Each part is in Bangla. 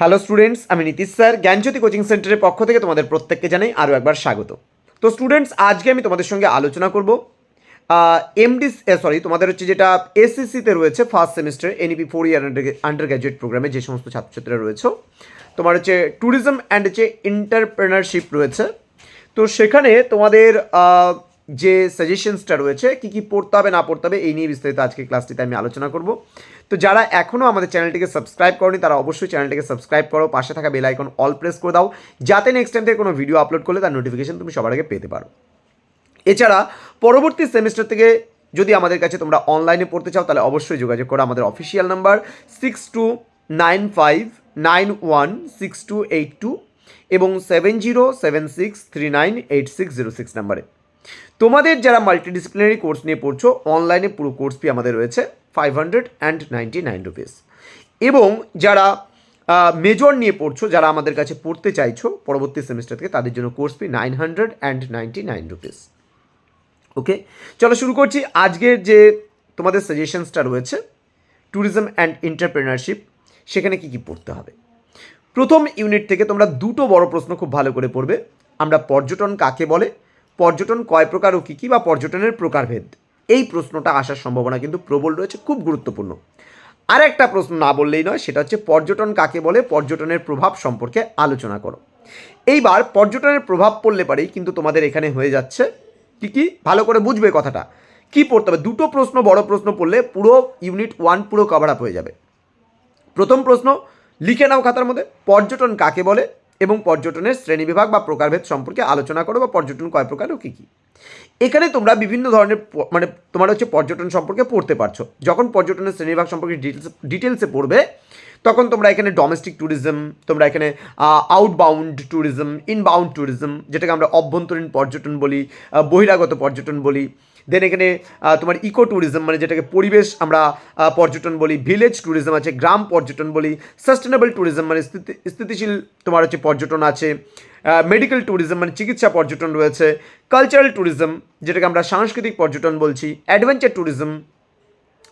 হ্যালো স্টুডেন্টস আমি নীতিশ স্যার। জ্ঞানজ্যোতি কোচিং সেন্টারের পক্ষ থেকে তোমাদের প্রত্যেককে জানাই আরও একবার স্বাগত। তো স্টুডেন্টস আজকে আমি তোমাদের সঙ্গে আলোচনা করব। এমডি সরি তোমাদের হচ্ছে যেটা এসএসসিতে রয়েছে first semester NEP four year undergraduate প্রোগ্রামে যে সমস্ত ছাত্রছাত্রীরা রয়েছে। তোমার হচ্ছে ট্যুরিজম অ্যান্ড হচ্ছে এন্টারপ্রেনারশিপ রয়েছে। তো সেখানে তোমাদের যে সাজেশনসটা রয়েছে, কী কী পড়তে হবে, না পড়তে হবে, এই নিয়ে বিস্তারিত আজকে ক্লাসটিতে আমি আলোচনা করব। তো যারা এখনও আমাদের চ্যানেলটিকে সাবস্ক্রাইব করনি, তারা অবশ্যই চ্যানেলটিকে সাবস্ক্রাইব করো, পাশে থাকা বেল আইকন অল প্রেস করে দাও, যাতে নেক্সট টাইম থেকে কোনো ভিডিও আপলোড করলে তার নোটিফিকেশন তুমি সবার আগে পেতে পারো। এছাড়া, পরবর্তী সেমিস্টার থেকে যদি আমাদের কাছে তোমরা অনলাইনে পড়তে চাও, তাহলে অবশ্যই যোগাযোগ করো আমাদের official number six two nine five nine one six two eight two এবং seven zero seven six three nine eight six zero six নাম্বারে তোমাদের যারা মাল্টিডিসিপ্লিনারি কোর্স নিয়ে পড়ছো অনলাইনে পুরো কোর্স ফি আমাদের রয়েছে five hundred and ninety nine rupees এবং যারা মেজর নিয়ে পড়ছো, যারা আমাদের কাছে পড়তে চাইছো পরবর্তী সেমিস্টার থেকে, তাদের জন্য course fee nine hundred and ninety nine rupees okay চলো শুরু করছি। আজকের যে তোমাদের সাজেশনসটা রয়েছে ট্যুরিজম অ্যান্ড এন্টারপ্রেনারশিপ সেখানে কি কি পড়তে হবে? প্রথম ইউনিট থেকে তোমরা দুটো বড় প্রশ্ন খুব ভালো করে পড়বে। আমরা পর্যটন কাকে বলে পর্যটন কয় প্রকার ও কী কী বা পর্যটনের প্রকারভেদ? এই প্রশ্নটা আসার সম্ভাবনা কিন্তু প্রবল রয়েছে, খুব গুরুত্বপূর্ণ। আর একটা প্রশ্ন না বললেই নয়, সেটা হচ্ছে পর্যটন কাকে বলে? পর্যটনের প্রভাব সম্পর্কে আলোচনা করো। এইবার পর্যটনের প্রভাব পড়লে পারেই কিন্তু তোমাদের এখানে হয়ে যাচ্ছে কি কি? ভালো করে বুঝবে কথাটা। কি পড়তে হবে? দুটো প্রশ্ন, বড় প্রশ্ন পড়লে পুরো ইউনিট ওয়ান পুরো কভার আপ হয়ে যাবে। প্রথম প্রশ্ন, লিখে নাও খাতার মধ্যে, পর্যটন কাকে বলে? এবং পর্যটনের শ্রেণীবিভাগ বা প্রকারভেদ সম্পর্কে আলোচনা করো বা পর্যটন কয় প্রকার ও কী কী। এখানে তোমরা বিভিন্ন ধরনের মানে তোমার হচ্ছে পর্যটন সম্পর্কে পড়তে পারছ। যখন পর্যটনের শ্রেণীবিভাগ সম্পর্কে ডিটেলস ডিটেলসে পড়বে, তখন তোমরা এখানে ডোমেস্টিক ট্যুরিজম তোমরা এখানে আউটবাউন্ড ট্যুরিজম ইনবাউন্ড ট্যুরিজম যেটাকে আমরা অভ্যন্তরীণ পর্যটন বলি বহিরাগত পর্যটন বলি দেন এখানে তোমার ইকো ট্যুরিজম মানে যেটাকে পরিবেশ আমরা পর্যটন বলি ভিলেজ ট্যুরিজম আছে, গ্রাম পর্যটন বলি সাস্টেনেবল ট্যুরিজম মানে স্থিতি, স্থিতিশীল তোমার হচ্ছে পর্যটন আছে মেডিকেল ট্যুরিজম মানে চিকিৎসা পর্যটন রয়েছে কালচারাল ট্যুরিজম যেটাকে আমরা সাংস্কৃতিক পর্যটন বলছি adventure tourism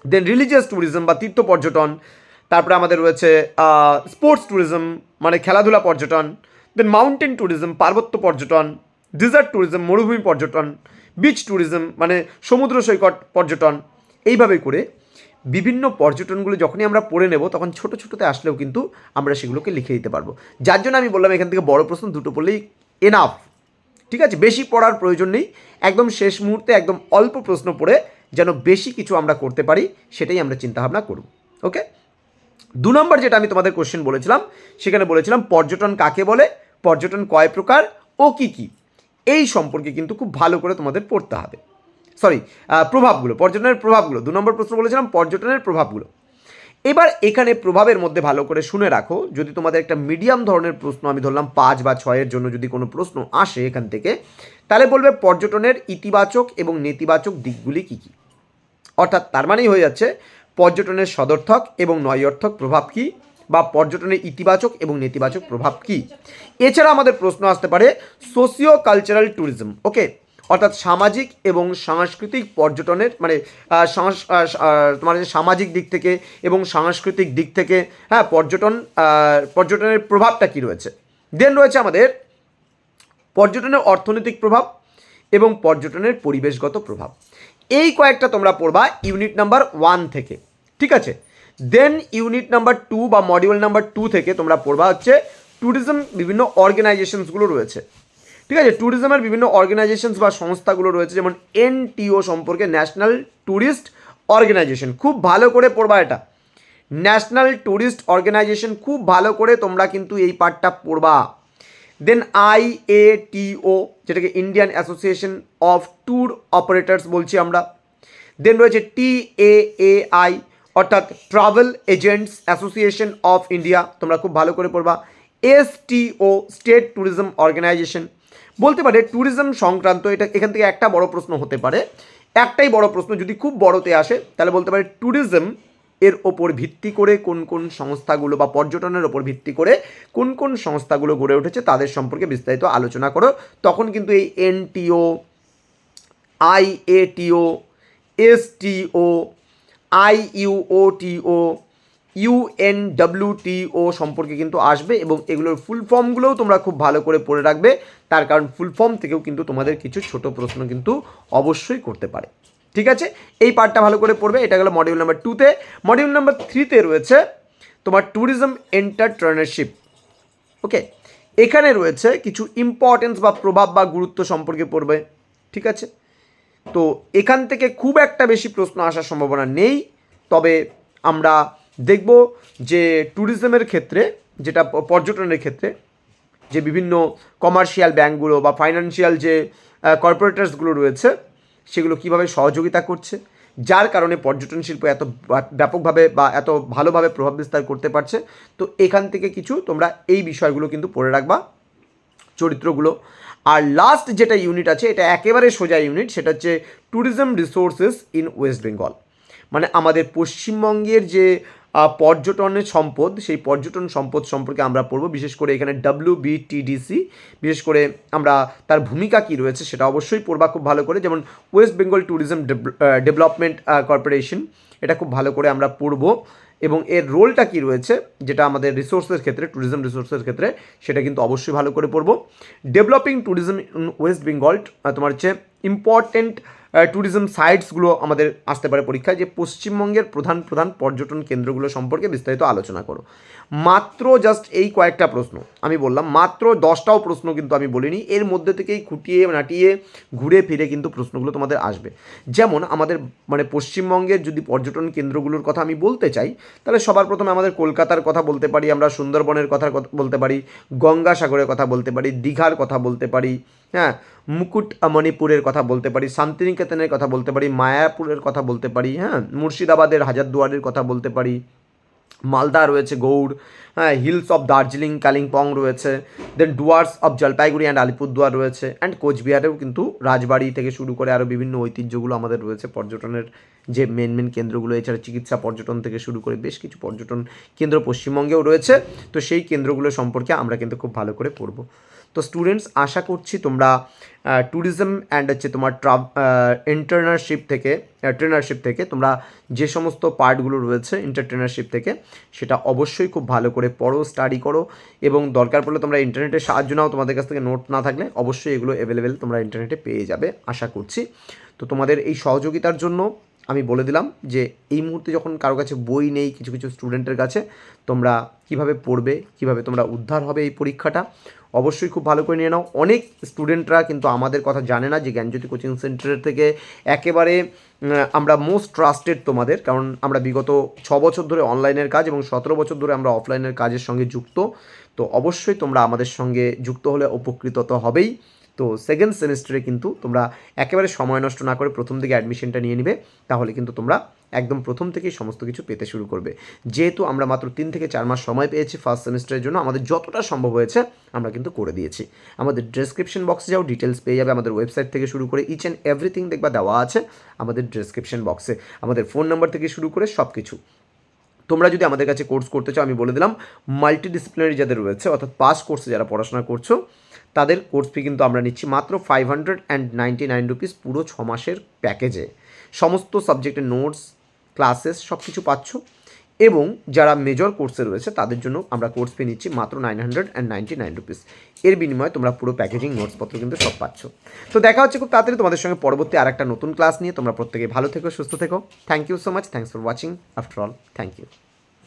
then religious tourism বা তীর্থ পর্যটন, তারপরে আমাদের রয়েছে স্পোর্টস ট্যুরিজম মানে খেলাধুলা পর্যটন দেন মাউন্টেন ট্যুরিজম পার্বত্য পর্যটন ডিজার্ট ট্যুরিজম মরুভূমি পর্যটন বিচ ট্যুরিজম মানে সমুদ্র সৈকত, পর্যটন, এইভাবে করে বিভিন্ন পর্যটনগুলো যখনই আমরা পড়ে নেব, তখন ছোট ছোটোতে আসলেও কিন্তু আমরা সেগুলোকে লিখে দিতে পারব। যার জন্য আমি বললাম, এখান থেকে বড় প্রশ্ন, দুটো পড়লেই এনাফ ঠিক আছে? বেশি পড়ার প্রয়োজন নেই। একদম শেষ মুহূর্তে, একদম অল্প প্রশ্ন পড়ে যেন বেশি কিছু আমরা করতে পারি, সেটাই আমরা চিন্তাভাবনা করব। ওকে? দু নম্বর যেটা আমি তোমাদের কোশ্চেন বলেছিলাম, সেখানে বলেছিলাম, পর্যটন কাকে বলে? পর্যটন কয় প্রকার? ও কি কি? এই সম্পর্কে কিন্তু খুব ভালো করে তোমাদের পড়তে হবে। সরি প্রভাবগুলো, পর্যটনের প্রভাবগুলো, দু নম্বর প্রশ্ন বলেছিলাম, পর্যটনের প্রভাবগুলো। এবার এখানে প্রভাবের মধ্যে ভালো করে শুনে রাখো, যদি তোমাদের একটা মিডিয়াম ধরনের প্রশ্ন, আমি ধরলাম পাঁচ বা ছয়ের জন্য যদি কোনো প্রশ্ন আসে এখান থেকে, তাহলে বলবে পর্যটনের ইতিবাচক এবং নেতিবাচক দিকগুলি কী কী? অর্থাৎ তার মানেই হয়ে যাচ্ছে, পর্যটনের সদর্থক এবং নয়অর্থক প্রভাব কী? বা পর্যটনের ইতিবাচক এবং নেতিবাচক প্রভাব কী? এছাড়া আমাদের প্রশ্ন আসতে পারে সোশিও কালচারাল ট্যুরিজম ওকে অর্থাৎ সামাজিক এবং সাংস্কৃতিক পর্যটনের মানে তোমার সামাজিক দিক থেকে এবং সাংস্কৃতিক দিক থেকে হ্যাঁ পর্যটন পর্যটনের প্রভাবটা কী রয়েছে? দেন রয়েছে আমাদের পর্যটনের অর্থনৈতিক প্রভাব এবং পর্যটনের পরিবেশগত প্রভাব। এই কয়েকটা তোমরা পড়বা ইউনিট নাম্বার ওয়ান থেকে, ঠিক আছে? দেন ইউনিট নাম্বার টু বা মডিউল নাম্বার টু থেকে তোমরা পড়বা হচ্ছে ট্যুরিজম বিভিন্ন অর্গানাইজেশনসগুলো রয়েছে। ঠিক আছে? ট্যুরিজমের বিভিন্ন অর্গানাইজেশনস বা সংস্থাগুলো রয়েছে, যেমন এনটিও সম্পর্কে ন্যাশনাল ট্যুরিস্ট অর্গানাইজেশন খুব ভালো করে পড়বা এটা। ন্যাশনাল ট্যুরিস্ট অর্গানাইজেশন খুব ভালো করে তোমরা কিন্তু এই পার্টটা পড়বা। Then I A T O যেটাকে Indian association of tour operators বলছি আমরা। দেন রয়েছে টি এ আই অর্থাৎ travel agents association of India, তোমরা খুব ভালো করে পড়বা S T state tourism organisation. বলতে পারে ট্যুরিজম সংক্রান্ত, এটা এখান থেকে একটা বড় প্রশ্ন হতে পারে। একটাই বড় প্রশ্ন, যদি খুব বড়তে আসে, তাহলে বলতে পারে ট্যুরিজম এর ওপর ভিত্তি করে কোন কোন সংস্থাগুলো বা পর্যটনের ওপর ভিত্তি করে কোন কোন সংস্থাগুলো গড়ে উঠেছে তাদের সম্পর্কে বিস্তারিত আলোচনা করো। তখন কিন্তু এই এনটিও, আইএটিও, এসটিও আইইউওটিও ইউএনডব্লিউটিও সম্পর্কে কিন্তু আসবে এবং এগুলোর ফুল ফর্মগুলোও তোমরা খুব ভালো করে পড়ে রাখবে। তার কারণ ফুল ফর্ম থেকেও কিন্তু তোমাদের কিছু ছোট প্রশ্ন কিন্তু অবশ্যই করতে পারে। ঠিক আছে? এই পার্টটা ভালো করে পড়বে। এটা গেলো মডিউল নাম্বার টুতে মডিউল নাম্বার থ্রিতে রয়েছে তোমার ট্যুরিজম এন্টারপ্রেনারশিপ ওকে এখানে রয়েছে কিছু ইম্পর্টেন্স বা প্রভাব বা গুরুত্ব সম্পর্কে পড়বে। ঠিক আছে? তো এখান থেকে খুব একটা বেশি প্রশ্ন আসার সম্ভাবনা নেই। তবে আমরা দেখব যে ট্যুরিজমের ক্ষেত্রে, যেটা পর্যটনের ক্ষেত্রে, যে বিভিন্ন কমার্শিয়াল ব্যাঙ্কগুলো বা ফাইন্যান্সিয়াল যে কর্পোরেটার্সগুলো রয়েছে, সেগুলো কীভাবে সহযোগিতা করছে, যার কারণে পর্যটন শিল্প এত ব্যাপকভাবে বা এত ভালোভাবে প্রভাব বিস্তার করতে পারছে। তো এখান থেকে কিছু তোমরা এই বিষয়গুলো কিন্তু পড়ে রাখবা, চরিত্রগুলো আর লাস্ট যেটা ইউনিট আছে, এটা একেবারে সোজা ইউনিট সেটা হচ্ছে tourism resources in West Bengal মানে আমাদের পশ্চিমবঙ্গের যে পর্যটনের সম্পদ, সেই পর্যটন সম্পদ সম্পর্কে আমরা পড়ব, বিশেষ করে এখানে ডাব্লিউ বিটিডিসি বিশেষ করে আমরা তার ভূমিকা কী রয়েছে সেটা অবশ্যই পড়বা খুব ভালো করে। যেমন West Bengal tourism development corporation এটা খুব ভালো করে আমরা পড়ব। এবং এর রোলটা কি রয়েছে, যেটা আমাদের রিসোর্সের ক্ষেত্রে ট্যুরিজম রিসোর্সের ক্ষেত্রে, সেটা কিন্তু অবশ্যই ভালো করে পড়ব। Developing tourism in West Bengal তোমার হচ্ছে ইম্পর্টেন্ট ট্যুরিজম সাইটসগুলো আমাদের আসতে পারে পরীক্ষায়। যে পশ্চিমবঙ্গের প্রধান প্রধান পর্যটন কেন্দ্রগুলো সম্পর্কে বিস্তারিত আলোচনা করো। মাত্র জাস্ট এই কয়েকটা প্রশ্ন, আমি বললাম, মাত্র দশটাও প্রশ্ন কিন্তু আমি বলিনি। এর মধ্যে থেকেই খুঁটিয়ে নাটিয়ে ঘুরে ফিরে কিন্তু প্রশ্নগুলো তোমাদের আসবে। যেমন আমাদের মানে পশ্চিমবঙ্গের যদি পর্যটন কেন্দ্রগুলোর কথা আমি বলতে চাই, তাহলে সবার প্রথমে আমাদের কলকাতার কথা বলতে পারি, আমরা সুন্দরবনের কথা বলতে পারি, গঙ্গাসাগরের কথা বলতে পারি, দীঘার কথা বলতে পারি হ্যাঁ মুকুট মণিপুরের কথা বলতে পারি শান্তিনিকেতনের কথা বলতে পারি, মায়াপুরের কথা বলতে পারি হ্যাঁ মুর্শিদাবাদের হাজারদুয়ারের কথা বলতে পারি, মালদা রয়েছে গৌড় হ্যাঁ হিলস অফ দার্জিলিং, কালিম্পং রয়েছে then Dooars of Jalpaiguri and Alipurduar রয়েছে অ্যান্ড কোচবিহারেও কিন্তু রাজবাড়ি থেকে শুরু করে আরও বিভিন্ন ঐতিহ্যগুলো আমাদের রয়েছে, পর্যটনের যে মেন মেন কেন্দ্রগুলো, এছাড়া চিকিৎসা পর্যটন থেকে শুরু করে বেশ কিছু পর্যটন কেন্দ্র পশ্চিমবঙ্গেও রয়েছে। তো সেই কেন্দ্রগুলো সম্পর্কে আমরা কিন্তু খুব ভালো করে পড়ব। তো স্টুডেন্টস আশা করছি তোমরা ট্যুরিজম অ্যান্ড হচ্ছে তোমার ট্রাভ ইন্টার্নারশিপ থেকে ট্রেনারশিপ থেকে তোমরা যে সমস্ত পার্টগুলো রয়েছে ইন্টারট্রেনারশিপ থেকে, সেটা অবশ্যই খুব ভালো করে পড়ো স্টাডি করো এবং দরকার পড়লে তোমরা ইন্টারনেটের সাহায্য নাও। তোমাদের কাছ থেকে নোট না থাকলে অবশ্যই এগুলো অ্যাভেলেবেল তোমরা ইন্টারনেটে পেয়ে যাবে, আশা করছি। তো তোমাদের এই সহযোগিতার জন্য আমি বলে দিলাম যে এই মুহূর্তে যখন কারও কাছে বই নেই, কিছু কিছু স্টুডেন্টের কাছে, তোমরা কীভাবে পড়বে, কীভাবে তোমরা উদ্ধার হবে এই পরীক্ষাটা, অবশ্যই খুব ভালো করে নিয়ে নাও। অনেক স্টুডেন্টরা কিন্তু আমাদের কথা জানে না যে জ্ঞানজ্যোতি কোচিং সেন্টারের থেকে একেবারে আমরা মোস্ট ট্রাস্টেড তোমাদের, কারণ আমরা বিগত ছ বছর ধরে অনলাইনের কাজ এবং সতেরো বছর ধরে আমরা অফলাইনের কাজের সঙ্গে যুক্ত। তো অবশ্যই তোমরা আমাদের সঙ্গে যুক্ত হলে উপকৃত তো হবেই। তো সেকেন্ড সেমিস্টারে কিন্তু তোমরা একেবারে সময় নষ্ট না করে প্রথম দিকে অ্যাডমিশনটা নিয়ে নিবে, তাহলে কিন্তু তোমরা একদম প্রথম থেকেই সমস্ত কিছু পেতে শুরু করবে। যেহেতু আমরা মাত্র তিন থেকে চার মাস সময় পেয়েছি ফার্স্ট সেমিস্টারের জন্য, আমাদের যতটা সম্ভব হয়েছে আমরা কিন্তু করে দিয়েছি। আমাদের ডেসক্রিপশন বক্সে যাও ডিটেলস পেয়ে যাবে আমাদের ওয়েবসাইট থেকে শুরু করে ইচ অ্যান্ড এভরিথিং দেখবা দেওয়া আছে আমাদের ডেসক্রিপশন বক্সে আমাদের ফোন নাম্বার থেকে শুরু করে সব কিছু তোমরা যদি আমাদের কাছে কোর্স করতে চাও, আমি বলে দিলাম মাল্টিডিসিপ্লিনারি যাদের রয়েছে, অর্থাৎ পাস কোর্সে যারা পড়াশোনা করছ তাদের কোর্স ফি কিন্তু আমরা নিচ্ছি মাত্র five hundred and ninety nine rupees পুরো ছ মাসের প্যাকেজে সমস্ত সাবজেক্টের নোটস ক্লাসেস সব কিছু পাচ্ছ। এবং যারা মেজর কোর্সে রয়েছে, তাদের জন্য আমরা কোর্স ফি নিচ্ছি মাত্র nine hundred and ninety nine rupees এর বিনিময়ে তোমরা পুরো প্যাকেজিং নোটসপত্র কিন্তু সব পাচ্ছ। তো দেখা হচ্ছে খুব তাড়াতাড়ি তোমাদের সঙ্গে পরবর্তী আর একটা নতুন ক্লাস নিয়ে। তোমরা প্রত্যেকে ভালো থেকো, সুস্থ থেকো। Thank you so much thanks for watching after all thank you